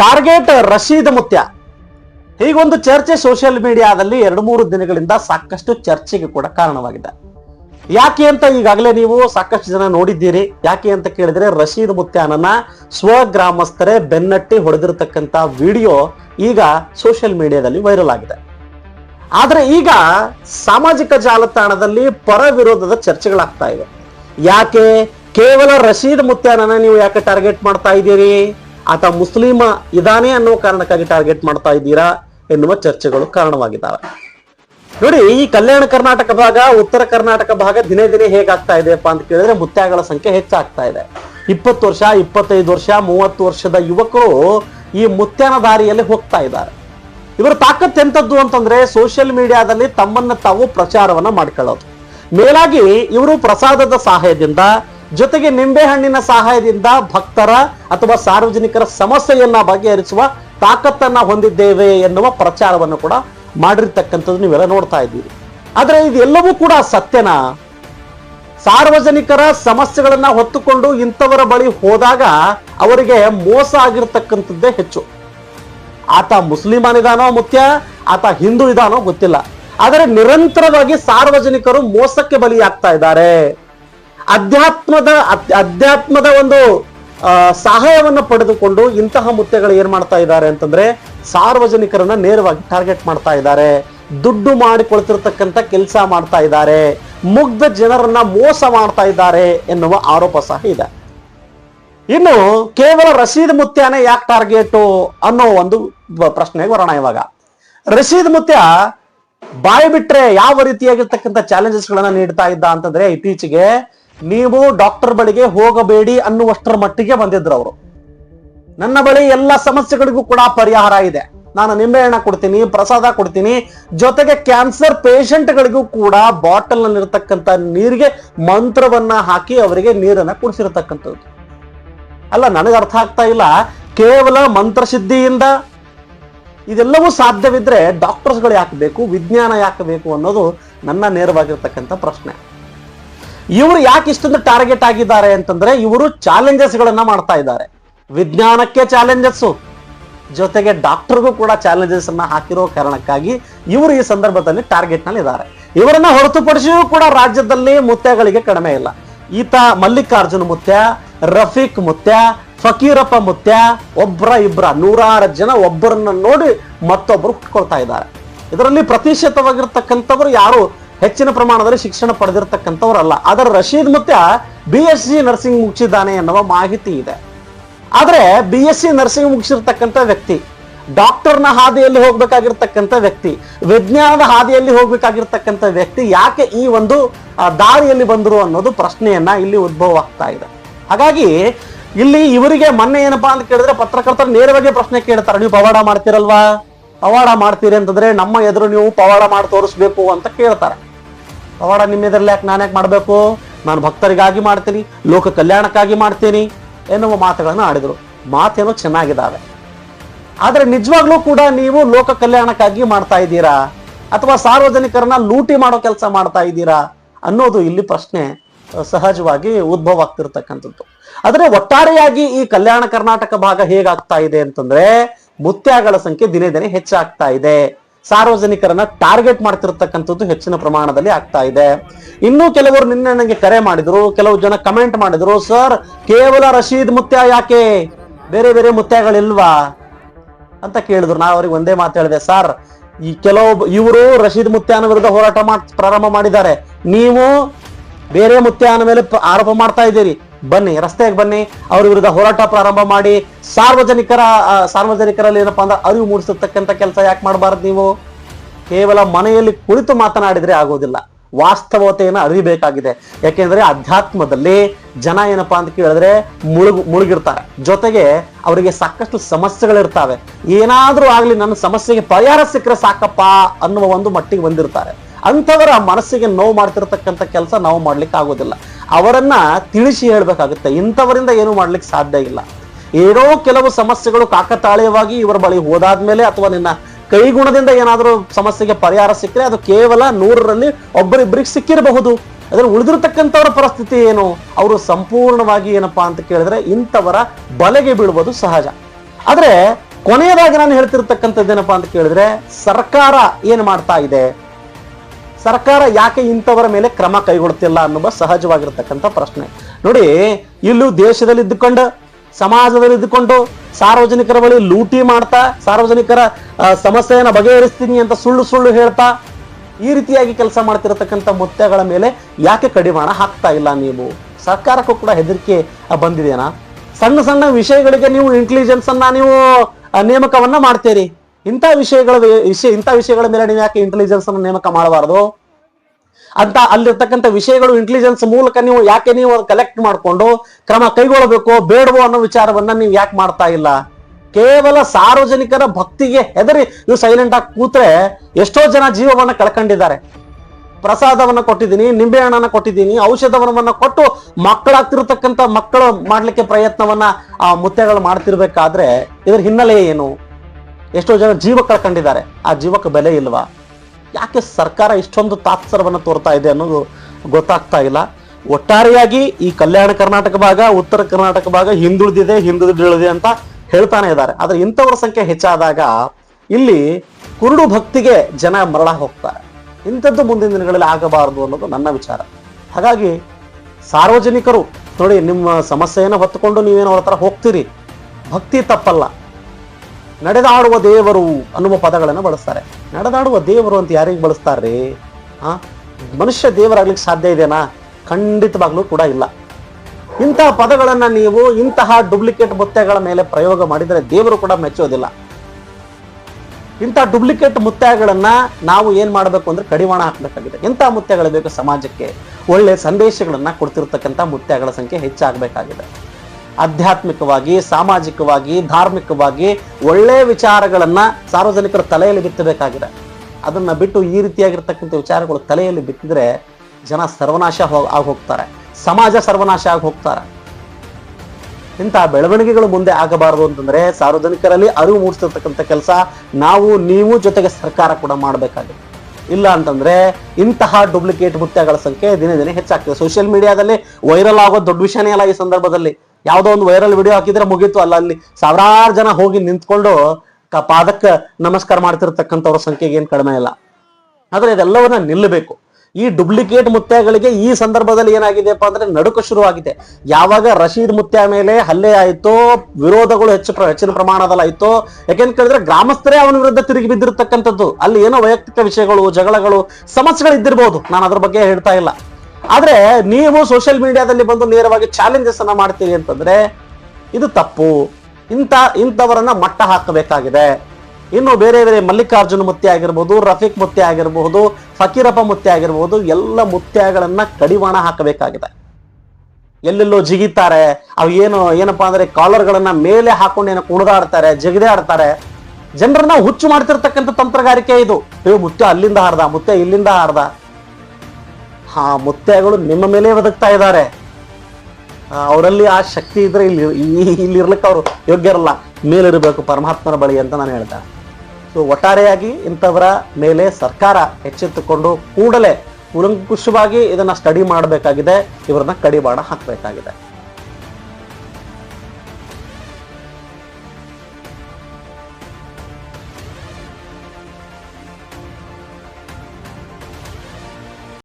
Target Rashid ಮುತ್ಯ. ಹೀಗೊಂದು ಚರ್ಚೆ ಸೋಷಿಯಲ್ ಮೀಡಿಯಾದಲ್ಲಿ ಎರಡು ಮೂರು ದಿನಗಳಿಂದ ಸಾಕಷ್ಟು ಚರ್ಚೆಗೆ ಕೂಡ ಕಾರಣವಾಗಿದೆ. ಯಾಕೆ ಅಂತ ಈಗಾಗಲೇ ನೀವು ಸಾಕಷ್ಟು ಜನ ನೋಡಿದ್ದೀರಿ. ಯಾಕೆ ಅಂತ ಕೇಳಿದ್ರೆ ರಶೀದ್ ಮುತ್ಯಾನನ್ನ ಸ್ವಗ್ರಾಮಸ್ಥರೇ ಬೆನ್ನಟ್ಟಿ ಹೊಡೆದಿರತಕ್ಕಂತ ವಿಡಿಯೋ ಈಗ ಸೋಷಿಯಲ್ ಮೀಡಿಯಾದಲ್ಲಿ ವೈರಲ್ ಆಗಿದೆ. ಆದ್ರೆ ಈಗ ಸಾಮಾಜಿಕ ಜಾಲತಾಣದಲ್ಲಿ ಪರ ವಿರೋಧದ ಚರ್ಚೆಗಳಾಗ್ತಾ ಇವೆ. ಯಾಕೆ? ಕೇವಲ ರಶೀದ್ ಮುತ್ಯಾನನ್ನ ನೀವು ಯಾಕೆ ಟಾರ್ಗೆಟ್ ಮಾಡ್ತಾ ಇದ್ದೀರಿ? ಆತ ಮುಸ್ಲಿಮ ಇದಾನೆ ಅನ್ನೋ ಕಾರಣಕ್ಕಾಗಿ ಟಾರ್ಗೆಟ್ ಮಾಡ್ತಾ ಇದ್ದೀರಾ ಎನ್ನುವ ಚರ್ಚೆಗಳು ಕಾರಣವಾಗಿದ್ದಾವೆ. ನೋಡಿ, ಈ ಕಲ್ಯಾಣ ಕರ್ನಾಟಕ ಭಾಗ, ಉತ್ತರ ಕರ್ನಾಟಕ ಭಾಗ ದಿನೇ ದಿನೇ ಹೇಗಾಗ್ತಾ ಇದೆಯಪ್ಪ ಅಂತ ಕೇಳಿದ್ರೆ ಮುತ್ಯಾಗಳ ಸಂಖ್ಯೆ ಹೆಚ್ಚಾಗ್ತಾ ಇದೆ. ಇಪ್ಪತ್ತು ವರ್ಷ, ಇಪ್ಪತ್ತೈದು ವರ್ಷ, ಮೂವತ್ತು ವರ್ಷದ ಯುವಕರು ಈ ಮುತ್ಯಾನ ದಾರಿಯಲ್ಲಿ ಹೋಗ್ತಾ ಇದ್ದಾರೆ. ಇವರ ತಾಕತ್ ಎಂತದ್ದು ಅಂತಂದ್ರೆ ಸೋಷಿಯಲ್ ಮೀಡಿಯಾದಲ್ಲಿ ತಮ್ಮನ್ನ ತಾವು ಪ್ರಚಾರವನ್ನ ಮಾಡ್ಕೊಳ್ಳೋದು. ಮೇಲಾಗಿ ಇವರು ಪ್ರಸಾದದ ಸಹಾಯದಿಂದ ಜೊತೆಗೆ ನಿಂಬೆಹಣ್ಣಿನ ಸಹಾಯದಿಂದ ಭಕ್ತರ ಅಥವಾ ಸಾರ್ವಜನಿಕರ ಸಮಸ್ಯೆಯನ್ನ ಬಗೆಹರಿಸುವ ತಾಕತ್ತನ್ನ ಹೊಂದಿದ್ದೇವೆ ಎನ್ನುವ ಪ್ರಚಾರವನ್ನು ಕೂಡ ಮಾಡಿರ್ತಕ್ಕಂಥದ್ದು ನೀವೆಲ್ಲ ನೋಡ್ತಾ ಇದ್ದೀರಿ. ಆದ್ರೆ ಇದೆಲ್ಲವೂ ಕೂಡ ಸತ್ಯನಾ? ಸಾರ್ವಜನಿಕರ ಸಮಸ್ಯೆಗಳನ್ನ ಹೊತ್ತುಕೊಂಡು ಇಂಥವರ ಬಳಿ ಹೋದಾಗ ಅವರಿಗೆ ಮೋಸ ಆಗಿರ್ತಕ್ಕಂಥದ್ದೇ ಹೆಚ್ಚು. ಆತ ಮುಸ್ಲಿಮಾನಿದಾನೋ ಮುಖ್ಯ ಆತ ಹಿಂದೂ ಇದಾನೋ ಗೊತ್ತಿಲ್ಲ. ಆದರೆ ನಿರಂತರವಾಗಿ ಸಾರ್ವಜನಿಕರು ಮೋಸಕ್ಕೆ ಬಲಿಯಾಗ್ತಾ ಇದ್ದಾರೆ. ಅಧ್ಯಾತ್ಮದ ಅಧ್ಯಾತ್ಮದ ಒಂದು ಸಹಾಯವನ್ನು ಪಡೆದುಕೊಂಡು ಇಂತಹ ಮುದ್ದೆಗಳು ಏನ್ ಮಾಡ್ತಾ ಇದ್ದಾರೆ ಅಂತಂದ್ರೆ ಸಾರ್ವಜನಿಕರನ್ನ ನೇರವಾಗಿ ಟಾರ್ಗೆಟ್ ಮಾಡ್ತಾ ಇದ್ದಾರೆ. ದುಡ್ಡು ಮಾಡಿಕೊಳ್ತಿರ್ತಕ್ಕಂಥ ಕೆಲಸ ಮಾಡ್ತಾ ಇದ್ದಾರೆ. ಮುಗ್ಧ ಜನರನ್ನ ಮೋಸ ಮಾಡ್ತಾ ಇದ್ದಾರೆ ಎನ್ನುವ ಆರೋಪ ಸಹ ಇದೆ. ಇನ್ನು ಕೇವಲ ರಶೀದ್ ಮುತ್ಯಾನೇ ಯಾಕೆ ಟಾರ್ಗೆಟ್ ಅನ್ನೋ ಒಂದು ಪ್ರಶ್ನೆ ಬರೋಣ ಇವಾಗ. ರಶೀದ್ ಮುತ್ಯ ಬಾಯಿ ಬಿಟ್ರೆ ಯಾವ ರೀತಿಯಾಗಿರ್ತಕ್ಕಂಥ ಚಾಲೆಂಜಸ್ ಗಳನ್ನ ನೀಡ್ತಾ ಇದ್ದ ಅಂತಂದ್ರೆ ಇತ್ತೀಚೆಗೆ ನೀವು ಡಾಕ್ಟರ್ ಬಳಿಗೆ ಹೋಗಬೇಡಿ ಅನ್ನುವಷ್ಟರ ಮಟ್ಟಿಗೆ ಬಂದಿದ್ರು ಅವರು. ನನ್ನ ಬಳಿ ಎಲ್ಲ ಸಮಸ್ಯೆಗಳಿಗೂ ಕೂಡ ಪರಿಹಾರ ಇದೆ. ನಾನು ನಿಂಬೆಹಣ್ಣ ಕೊಡ್ತೀನಿ, ಪ್ರಸಾದ ಕೊಡ್ತೀನಿ. ಜೊತೆಗೆ ಕ್ಯಾನ್ಸರ್ ಗಳಿಗೂ ಕೂಡ ಬಾಟಲ್ ನಲ್ಲಿರ್ತಕ್ಕಂಥ ನೀರಿಗೆ ಮಂತ್ರವನ್ನ ಹಾಕಿ ಅವರಿಗೆ ನೀರನ್ನ ಕುಡಿಸಿರತಕ್ಕಂಥದ್ದು. ಅಲ್ಲ, ನನಗೆ ಅರ್ಥ ಆಗ್ತಾ ಇಲ್ಲ. ಕೇವಲ ಮಂತ್ರಸಿದ್ಧಿಯಿಂದ ಇದೆಲ್ಲವೂ ಸಾಧ್ಯವಿದ್ರೆ ಡಾಕ್ಟರ್ಸ್ಗಳು ಯಾಕೆ ಬೇಕು, ವಿಜ್ಞಾನ ಯಾಕೆ ಬೇಕು ಅನ್ನೋದು ನನ್ನ ನೇರವಾಗಿರ್ತಕ್ಕಂಥ ಪ್ರಶ್ನೆ. ಇವರು ಯಾಕೆ ಇಷ್ಟೊಂದು ಟಾರ್ಗೆಟ್ ಆಗಿದ್ದಾರೆ ಅಂತಂದ್ರೆ ಇವರು ಚಾಲೆಂಜಸ್ ಗಳನ್ನ ಮಾಡ್ತಾ ಇದ್ದಾರೆ. ವಿಜ್ಞಾನಕ್ಕೆ ಚಾಲೆಂಜಸ್ ಜೊತೆಗೆ ಡಾಕ್ಟರ್ಗೂ ಕೂಡ ಚಾಲೆಂಜಸ್ ಅನ್ನ ಹಾಕಿರೋ ಕಾರಣಕ್ಕಾಗಿ ಇವರು ಈ ಸಂದರ್ಭದಲ್ಲಿ ಟಾರ್ಗೆಟ್ನಲ್ಲಿ ಇದ್ದಾರೆ ಇವರನ್ನ ಹೊರತುಪಡಿಸಿಯೂ ಕೂಡ ರಾಜ್ಯದಲ್ಲಿ ಮುತ್ಯಗಳಿಗೆ ಕಡಿಮೆ ಇಲ್ಲ. ಈತ ಮಲ್ಲಿಕಾರ್ಜುನ್ ಮುತ್ಯ, ರಫೀಕ್ ಮುತ್ಯ, ಫಕೀರಪ್ಪ ಮುತ್ಯ ಒಬ್ಬರ ಇಬ್ಬರ ನೂರಾರು ಜನ ಒಬ್ಬರನ್ನ ನೋಡಿ ಮತ್ತೊಬ್ಬರು ಹುಟ್ಕೊಳ್ತಾ ಇದ್ದಾರೆ. ಇದರಲ್ಲಿ ಪ್ರತಿಶತವಾಗಿರ್ತಕ್ಕಂಥವ್ರು ಯಾರು? ಹೆಚ್ಚಿನ ಪ್ರಮಾಣದಲ್ಲಿ ಶಿಕ್ಷಣ ಪಡೆದಿರ್ತಕ್ಕಂಥವ್ರಲ್ಲ. ಆದರೆ ರಶೀದ್ ಮತ್ತೆ ಬಿ ಎಸ್ ಸಿ ನರ್ಸಿಂಗ್ ಮುಗಿಸಿದ್ದಾನೆ ಎನ್ನುವ ಮಾಹಿತಿ ಇದೆ. ಆದರೆ ಬಿ ಎಸ್ ಸಿ ನರ್ಸಿಂಗ್ ಮುಗಿಸಿರ್ತಕ್ಕಂಥ ವ್ಯಕ್ತಿ ಡಾಕ್ಟರ್ನ ಹಾದಿಯಲ್ಲಿ ಹೋಗ್ಬೇಕಾಗಿರ್ತಕ್ಕಂಥ ವ್ಯಕ್ತಿ, ವಿಜ್ಞಾನದ ಹಾದಿಯಲ್ಲಿ ಹೋಗ್ಬೇಕಾಗಿರ್ತಕ್ಕಂಥ ವ್ಯಕ್ತಿ ಯಾಕೆ ಈ ಒಂದು ದಾರಿಯಲ್ಲಿ ಬಂದರು ಅನ್ನೋದು ಪ್ರಶ್ನೆಯನ್ನ ಇಲ್ಲಿ ಉದ್ಭವ ಆಗ್ತಾ ಇದೆ. ಹಾಗಾಗಿ ಇಲ್ಲಿ ಇವರಿಗೆ ಮೊನ್ನೆ ಏನಪ್ಪಾ ಅಂತ ಕೇಳಿದ್ರೆ ಪತ್ರಕರ್ತರು ನೇರವಾಗಿ ಪ್ರಶ್ನೆ ಕೇಳ್ತಾರೆ, ನೀವು ಪವಾಡ ಮಾಡ್ತೀರಲ್ವಾ? ಪವಾಡ ಮಾಡ್ತೀರಿ ಅಂತಂದ್ರೆ ನಮ್ಮ ಎದುರು ನೀವು ಪವಾಡ ಮಾಡಿ ತೋರಿಸ್ಬೇಕು ಅಂತ ಕೇಳ್ತಾರೆ. ಪವಾಡ ನಿಮ್ಮ ಎದುರಲ್ಲಿ ಯಾಕೆ ನಾನು ಯಾಕೆ ಮಾಡಬೇಕು? ನಾನು ಭಕ್ತರಿಗಾಗಿ ಮಾಡ್ತೀನಿ, ಲೋಕ ಕಲ್ಯಾಣಕ್ಕಾಗಿ ಮಾಡ್ತೀನಿ ಎನ್ನುವ ಮಾತುಗಳನ್ನು ಆಡಿದರು. ಮಾತೇನೋ ಚೆನ್ನಾಗಿದ್ದಾವೆ ಆದರೆ ನಿಜವಾಗ್ಲೂ ಕೂಡ ನೀವು ಲೋಕ ಕಲ್ಯಾಣಕ್ಕಾಗಿ ಮಾಡ್ತಾ ಇದ್ದೀರಾ? ಅಥವಾ ಸಾರ್ವಜನಿಕರನ್ನ ಲೂಟಿ ಮಾಡೋ ಕೆಲಸ ಮಾಡ್ತಾ ಇದ್ದೀರಾ? ಅನ್ನೋದು ಇಲ್ಲಿ ಪ್ರಶ್ನೆ ಸಹಜವಾಗಿ ಉದ್ಭವ ಆಗ್ತಿರ್ತಕ್ಕಂಥದ್ದು ಆದರೆ ಒಟ್ಟಾರೆಯಾಗಿ ಈ ಕಲ್ಯಾಣ ಕರ್ನಾಟಕ ಭಾಗ ಹೇಗಾಗ್ತಾ ಇದೆ ಅಂತಂದ್ರೆ ಮುತ್ಯಾಗಳ ಸಂಖ್ಯೆ ದಿನೇ ದಿನೇ ಹೆಚ್ಚಾಗ್ತಾ ಇದೆ. ಸಾರ್ವಜನಿಕರನ್ನ ಟಾರ್ಗೆಟ್ ಮಾಡ್ತಿರ್ತಕ್ಕಂಥದ್ದು ಹೆಚ್ಚಿನ ಪ್ರಮಾಣದಲ್ಲಿ ಆಗ್ತಾ ಇದೆ. ಇನ್ನೂ ಕೆಲವರು ನಿನ್ನೆ ನನಗೆ ಕರೆ ಮಾಡಿದ್ರು, ಕೆಲವು ಜನ ಕಮೆಂಟ್ ಮಾಡಿದ್ರು, ಸರ್, ಕೇವಲ ರಶೀದ್ ಮುತ್ಯ ಯಾಕೆ? ಬೇರೆ ಬೇರೆ ಮುತ್ಯಗಳಿಲ್ವಾ? ಅಂತ ಕೇಳಿದ್ರು. ನಾ ಅವ್ರಿಗೆ ಒಂದೇ ಮಾತು ಹೇಳಿದೆ, ಸರ್, ಈ ಕೆಲವು ಇವರು ರಶೀದ್ ಮುತ್ಯಾನ ವಿರುದ್ಧ ಹೋರಾಟ ಮಾಡ್, ಪ್ರಾರಂಭ ಮಾಡಿದ್ದಾರೆ. ನೀವು ಬೇರೆ ಮುತ್ಯಾನ ಮೇಲೆ ಆರೋಪ ಮಾಡ್ತಾ ಇದ್ದೀರಿ. ಬನ್ನಿ, ರಸ್ತೆಗೆ ಬನ್ನಿ, ಅವ್ರ ವಿರುದ್ಧ ಹೋರಾಟ ಪ್ರಾರಂಭ ಮಾಡಿ, ಸಾರ್ವಜನಿಕರ ಸಾರ್ವಜನಿಕರಲ್ಲಿ ಏನಪ್ಪಾ ಅಂದ್ರೆ ಅರಿವು ಮೂಡಿಸತಕ್ಕಂಥ ಕೆಲಸ ಯಾಕೆ ಮಾಡಬಾರ್ದು ನೀವು? ಕೇವಲ ಮನೆಯಲ್ಲಿ ಕುಳಿತು ಮಾತನಾಡಿದ್ರೆ ಆಗೋದಿಲ್ಲ. ವಾಸ್ತವತೆಯನ್ನು ಅರಿಬೇಕಾಗಿದೆ ಯಾಕೆಂದ್ರೆ ಅಧ್ಯಾತ್ಮದಲ್ಲಿ ಜನ ಏನಪ್ಪಾ ಅಂತ ಕೇಳಿದ್ರೆ ಮುಳುಗು, ಮುಳುಗಿರ್ತಾರೆ. ಜೊತೆಗೆ ಅವರಿಗೆ ಸಾಕಷ್ಟು ಸಮಸ್ಯೆಗಳಿರ್ತಾವೆ. ಏನಾದ್ರೂ ಆಗ್ಲಿ ನನ್ನ ಸಮಸ್ಯೆಗೆ ಪರಿಹಾರ ಸಿಕ್ಕರೆ ಸಾಕಪ್ಪ ಅನ್ನುವ ಒಂದು ಮಟ್ಟಿಗೆ ಬಂದಿರ್ತಾರೆ. ಅಂಥವರ ಮನಸ್ಸಿಗೆ ನೋವು ಮಾಡ್ತಿರ್ತಕ್ಕಂಥ ಕೆಲಸ ನಾವು ಮಾಡ್ಲಿಕ್ಕೆ ಆಗೋದಿಲ್ಲ. ಅವರನ್ನ ತಿಳಿಸಿ ಹೇಳ್ಬೇಕಾಗುತ್ತೆ. ಇಂಥವರಿಂದ ಏನು ಮಾಡ್ಲಿಕ್ಕೆ ಸಾಧ್ಯ ಇಲ್ಲ. ಏನೋ ಕೆಲವು ಸಮಸ್ಯೆಗಳು ಕಾಕತಾಳೀಯವಾಗಿ ಇವರ ಬಳಿ ಹೋದಾದ್ಮೇಲೆ ಅಥವಾ ನಿನ್ನ ಕೈಗುಣದಿಂದ ಏನಾದರೂ ಸಮಸ್ಯೆಗೆ ಪರಿಹಾರ ಸಿಕ್ಕರೆ ಅದು ಕೇವಲ ನೂರರಲ್ಲಿ ಒಬ್ಬರಿಬ್ಬರಿಗೆ ಸಿಕ್ಕಿರಬಹುದು. ಅದ್ರ ಉಳಿದಿರ್ತಕ್ಕಂಥವ್ರ ಪರಿಸ್ಥಿತಿ ಏನು? ಅವರು ಸಂಪೂರ್ಣವಾಗಿ ಏನಪ್ಪಾ ಅಂತ ಕೇಳಿದ್ರೆ ಇಂಥವರ ಬಲೆಗೆ ಬೀಳುವುದು ಸಹಜ. ಆದರೆ ಕೊನೆಯದಾಗಿ ನಾನು ಹೇಳ್ತಿರ್ತಕ್ಕಂಥದ್ದೇನಪ್ಪಾ ಅಂತ ಕೇಳಿದ್ರೆ ಸರ್ಕಾರ ಏನು ಮಾಡ್ತಾ ಇದೆ? ಸರ್ಕಾರ ಯಾಕೆ ಇಂಥವರ ಮೇಲೆ ಕ್ರಮ ಕೈಗೊಳ್ತಿಲ್ಲ ಅನ್ನುವ ಸಹಜವಾಗಿರ್ತಕ್ಕಂಥ ಪ್ರಶ್ನೆ. ನೋಡಿ, ಇಲ್ಲೂ ದೇಶದಲ್ಲಿ ಇದ್ದುಕೊಂಡು, ಸಮಾಜದಲ್ಲಿ ಇದ್ದುಕೊಂಡು, ಸಾರ್ವಜನಿಕರ ಬಳಿ ಲೂಟಿ ಮಾಡ್ತಾ, ಸಾರ್ವಜನಿಕರ ಸಮಸ್ಯೆಯನ್ನು ಬಗೆಹರಿಸ್ತೀನಿ ಅಂತ ಸುಳ್ಳು ಸುಳ್ಳು ಹೇಳ್ತಾ, ಈ ರೀತಿಯಾಗಿ ಕೆಲಸ ಮಾಡ್ತಿರತಕ್ಕಂಥ ಮುತ್ಯಗಳ ಮೇಲೆ ಯಾಕೆ ಕಡಿವಾಣ ಹಾಕ್ತಾ ಇಲ್ಲ ನೀವು? ಸರ್ಕಾರಕ್ಕೂ ಕೂಡ ಹೆದರಿಕೆ ಬಂದಿದೆನಾ ಸಣ್ಣ ಸಣ್ಣ ವಿಷಯಗಳಿಗೆ ನೀವು ಇಂಟೆಲಿಜೆನ್ಸ್ ಅನ್ನ ನೀವು ನೇಮಕವನ್ನ ಮಾಡ್ತೀರಿ. ಇಂಥ ವಿಷಯಗಳ ವಿಷಯ, ಇಂಥ ವಿಷಯಗಳ ಮೇಲೆ ನೀವು ಯಾಕೆ ಇಂಟೆಲಿಜೆನ್ಸ್ ಅನ್ನು ನೇಮಕ ಮಾಡಬಾರದು? ಅಂತ ಅಲ್ಲಿರ್ತಕ್ಕಂಥ ವಿಷಯಗಳು ಇಂಟೆಲಿಜೆನ್ಸ್ ಮೂಲಕ ನೀವು ಯಾಕೆ ನೀವು ಕಲೆಕ್ಟ್ ಮಾಡಿಕೊಂಡು ಕ್ರಮ ಕೈಗೊಳ್ಳಬೇಕು, ಬೇಡವೋ ಅನ್ನೋ ವಿಚಾರವನ್ನ ನೀವು ಯಾಕೆ ಮಾಡ್ತಾ ಇಲ್ಲ? ಕೇವಲ ಸಾರ್ವಜನಿಕರ ಭಕ್ತಿಗೆ ಹೆದರಿ ನೀವು ಸೈಲೆಂಟ್ ಆಗಿ ಕೂತ್ರೆ ಎಷ್ಟೋ ಜನ ಜೀವವನ್ನ ಕಳ್ಕೊಂಡಿದ್ದಾರೆ. ಪ್ರಸಾದವನ್ನ ಕೊಟ್ಟಿದ್ದೀನಿ, ನಿಂಬೆ ಹಣ್ಣನ್ನ ಕೊಟ್ಟಿದ್ದೀನಿ ಔಷಧವನ್ನ ಕೊಟ್ಟು ಮಕ್ಕಳಾಗ್ತಿರ್ತಕ್ಕಂಥ ಮಕ್ಕಳು ಮಾಡ್ಲಿಕ್ಕೆ ಪ್ರಯತ್ನವನ್ನ ಆ ಮುತ್ತೆಗಳು ಮಾಡ್ತಿರ್ಬೇಕಾದ್ರೆ ಇದರ ಹಿನ್ನೆಲೆ ಏನು? ಎಷ್ಟೋ ಜನ ಜೀವ ಕಳ್ಕೊಂಡಿದ್ದಾರೆ. ಆ ಜೀವಕ್ಕೆ ಬೆಲೆ ಇಲ್ವಾ? ಯಾಕೆ ಸರ್ಕಾರ ಇಷ್ಟೊಂದು ತಾತ್ಸರವನ್ನು ತೋರ್ತಾ ಇದೆ ಅನ್ನೋದು ಗೊತ್ತಾಗ್ತಾ ಇಲ್ಲ. ಒಟ್ಟಾರೆಯಾಗಿ ಈ ಕಲ್ಯಾಣ ಕರ್ನಾಟಕ ಭಾಗ, ಉತ್ತರ ಕರ್ನಾಟಕ ಭಾಗ ಹಿಂದುಳಿದಿದೆ ಹಿಂದುಳಿದಿದೆ ಅಂತ ಹೇಳ್ತಾನೆ ಇದ್ದಾರೆ. ಆದರೆ ಇಂಥವ್ರ ಸಂಖ್ಯೆ ಹೆಚ್ಚಾದಾಗ ಇಲ್ಲಿ ಕುರುಡು ಭಕ್ತಿಗೆ ಜನ ಮರಳ ಹೋಗ್ತಾರೆ. ಇಂಥದ್ದು ಮುಂದಿನ ದಿನಗಳಲ್ಲಿ ಆಗಬಾರದು ಅನ್ನೋದು ನನ್ನ ವಿಚಾರ. ಹಾಗಾಗಿ ಸಾರ್ವಜನಿಕರು ನೋಡಿ, ನಿಮ್ಮ ಸಮಸ್ಯೆಯನ್ನು ಹೊತ್ತುಕೊಂಡು ನೀವೇನು ಅವ್ರ ಹತ್ರ ಹೋಗ್ತೀರಿ? ಭಕ್ತಿ ತಪ್ಪಲ್ಲ. ನಡೆದಾಡುವ ದೇವರು ಅನ್ನುವ ಪದಗಳನ್ನು ಬಳಸ್ತಾರೆ. ನಡೆದಾಡುವ ದೇವರು ಅಂತ ಯಾರಿಗೆ ಬಳಸ್ತಾರೆ ಆ? ಮನುಷ್ಯ ದೇವರಾಗ್ಲಿಕ್ಕೆ ಸಾಧ್ಯ ಇದೆನಾ? ಖಂಡಿತವಾಗ್ಲೂ ಕೂಡ ಇಲ್ಲ. ಇಂತಹ ಪದಗಳನ್ನು ನೀವು ಇಂತಹ ಡುಪ್ಲಿಕೇಟ್ ಮುತ್ತೆಗಳ ಮೇಲೆ ಪ್ರಯೋಗ ಮಾಡಿದರೆ ದೇವರು ಕೂಡ ಮೆಚ್ಚೋದಿಲ್ಲ. ಇಂಥ ಡುಪ್ಲಿಕೇಟ್ ಮುತ್ಯಗಳನ್ನ ನಾವು ಏನು ಮಾಡಬೇಕು ಅಂದ್ರೆ ಕಡಿವಾಣ ಹಾಕಬೇಕಾಗಿದೆ. ಎಂಥ ಮುತ್ಯಗಳು ಬೇಕು ಸಮಾಜಕ್ಕೆ. ಒಳ್ಳೆ ಸಂದೇಶಗಳನ್ನು ಕೊಡ್ತಿರ್ತಕ್ಕಂಥ ಮುತ್ಯಗಳ ಸಂಖ್ಯೆ ಹೆಚ್ಚಾಗಬೇಕಾಗಿದೆ. ಆಧ್ಯಾತ್ಮಿಕವಾಗಿ, ಸಾಮಾಜಿಕವಾಗಿ, ಧಾರ್ಮಿಕವಾಗಿ ಒಳ್ಳೆಯ ವಿಚಾರಗಳನ್ನು ಸಾರ್ವಜನಿಕರ ತಲೆಯಲ್ಲಿ ಬಿತ್ತಬೇಕಾಗಿದೆ. ಅದನ್ನು ಬಿಟ್ಟು ಈ ರೀತಿಯಾಗಿರ್ತಕ್ಕಂಥ ವಿಚಾರಗಳು ತಲೆಯಲ್ಲಿ ಬಿತ್ತಿದ್ರೆ ಜನ ಸರ್ವನಾಶ ಆಗಿ ಹೋಗ್ತಾರೆ ಸಮಾಜ ಸರ್ವನಾಶ ಆಗಿ ಹೋಗ್ತಾರೆ ಇಂತಹ ಬೆಳವಣಿಗೆಗಳು ಮುಂದೆ ಆಗಬಾರದು ಅಂತಂದ್ರೆ ಸಾರ್ವಜನಿಕರಲ್ಲಿ ಅರಿವು ಮೂಡಿಸಿರ್ತಕ್ಕಂಥ ಕೆಲಸ ನಾವು, ನೀವು ಜೊತೆಗೆ ಸರ್ಕಾರ ಕೂಡ ಮಾಡಬೇಕಾಗಿದೆ. ಇಲ್ಲ ಅಂತಂದ್ರೆ ಇಂತಹ ಡೂಪ್ಲಿಕೇಟ್ ಮುತ್ಯಗಳ ಸಂಖ್ಯೆ ದಿನೇ ದಿನೇ ಹೆಚ್ಚಾಗ್ತದೆ. ಸೋಷಿಯಲ್ ಮೀಡಿಯಾದಲ್ಲಿ ವೈರಲ್ ಆಗೋ ದೊಡ್ಡ ವಿಷಯನೇ ಅಲ್ಲ ಈ ಸಂದರ್ಭದಲ್ಲಿ. ಯಾವುದೋ ಒಂದು ವೈರಲ್ ವಿಡಿಯೋ ಹಾಕಿದ್ರೆ ಮುಗೀತು ಅಲ್ಲ. ಅಲ್ಲಿ ಸಾವಿರಾರು ಜನ ಹೋಗಿ ನಿಂತ್ಕೊಂಡು ಪಾದಕ್ಕೆ ನಮಸ್ಕಾರ ಮಾಡ್ತಿರ್ತಕ್ಕಂಥವ್ರ ಸಂಖ್ಯೆಗೆ ಏನು ಕಡಿಮೆ ಇಲ್ಲ. ಆದರೆ ಇದೆಲ್ಲವನ್ನ ನಿಲ್ಲಬೇಕು ಈ ಡುಪ್ಲಿಕೇಟ್ ಮುತ್ಯಗಳಿಗೆ ಈ ಸಂದರ್ಭದಲ್ಲಿ ಏನಾಗಿದೆಯಪ್ಪ ಅಂದ್ರೆ ನಡುಕ ಶುರುವಾಗಿದೆ. ಯಾವಾಗ ರಶೀದ್ ಮುತ್ಯ ಮೇಲೆ ಹಲ್ಲೆ ಆಯಿತೋ, ವಿರೋಧಗಳು ಹೆಚ್ಚು ಹೆಚ್ಚಿನ ಪ್ರಮಾಣದಲ್ಲಿ ಆಯ್ತೋ, ಯಾಕೆಂತ ಕೇಳಿದ್ರೆ ಗ್ರಾಮಸ್ಥರೇ ಅವನ ವಿರುದ್ಧ ತಿರುಗಿ ಬಿದ್ದಿರತಕ್ಕಂಥದ್ದು. ಅಲ್ಲಿ ಏನೋ ವೈಯಕ್ತಿಕ ವಿಷಯಗಳು, ಜಗಳಗಳು ಸಮಸ್ಯೆಗಳು ಇದ್ದಿರಬಹುದು ನಾನು ಅದ್ರ ಬಗ್ಗೆ ಹೇಳ್ತಾ ಇಲ್ಲ. ಆದ್ರೆ ನೀವು ಸೋಷಿಯಲ್ ಮೀಡಿಯಾದಲ್ಲಿ ಬಂದು ನೇರವಾಗಿ ಚಾಲೆಂಜಸ್ ಅನ್ನ ಮಾಡ್ತೀರಿ ಅಂತಂದ್ರೆ ಇದು ತಪ್ಪು. ಇಂಥ, ಇಂಥವರನ್ನ ಮಟ್ಟ ಹಾಕಬೇಕಾಗಿದೆ. ಇನ್ನು ಬೇರೆ ಬೇರೆ ಮಲ್ಲಿಕಾರ್ಜುನ ಮುತ್ತೆ ಆಗಿರ್ಬೋದು, ರಫೀಕ್ ಮುತ್ಯ ಆಗಿರಬಹುದು ಫಕೀರಪ್ಪ ಮುತ್ಯ ಆಗಿರ್ಬೋದು, ಎಲ್ಲ ಮುತ್ಯಗಳನ್ನ ಕಡಿವಾಣ ಹಾಕಬೇಕಾಗಿದೆ. ಎಲ್ಲೆಲ್ಲೋ ಜಿಗಿತಾರೆ. ಅವು ಏನು, ಏನಪ್ಪಾ ಅಂದ್ರೆ ಕಾಲರ್ಗಳನ್ನ ಮೇಲೆ ಹಾಕೊಂಡು ಏನೋ ಕುಣಿದಾಡ್ತಾರೆ, ಜಗದೆ ಆಡ್ತಾರೆ. ಜನರನ್ನ ಹುಚ್ಚು ಮಾಡ್ತಿರ್ತಕ್ಕಂಥ ತಂತ್ರಗಾರಿಕೆ ಇದು. ಮುತ್ತೆ ಅಲ್ಲಿಂದ ಹಾರ್ದ, ಮುತ್ಯ ಇಲ್ಲಿಂದ ಹಾರ್ದ. ಹಾ ಮುತ್ಯಗಳು ನಿಮ್ಮ ಮೇಲೆ ಬದುಕ್ತಾ ಇದ್ದಾರೆ. ಅವರಲ್ಲಿ ಆ ಶಕ್ತಿ ಇದ್ರೆ ಇಲ್ಲಿ ಇಲ್ಲಿ ಇರ್ಲಿಕ್ಕೆ ಅವರು ಯೋಗ್ಯರಲ್ಲ. ಮೇಲಿರಬೇಕು ಪರಮಾತ್ಮನ ಬಳಿ ಅಂತ ನಾನು ಹೇಳ್ತೇನೆ ಸೊ ಒಟ್ಟಾರೆಯಾಗಿ ಇಂಥವರ ಮೇಲೆ ಸರ್ಕಾರ ಎಚ್ಚೆತ್ತುಕೊಂಡು ಕೂಡಲೇ ಕೂಲಂಕುಷವಾಗಿ ಇದನ್ನ ಸ್ಟಡಿ ಮಾಡಬೇಕಾಗಿದೆ. ಇವರನ್ನ ಕಡಿವಾಣ ಹಾಕಬೇಕಾಗಿದೆ.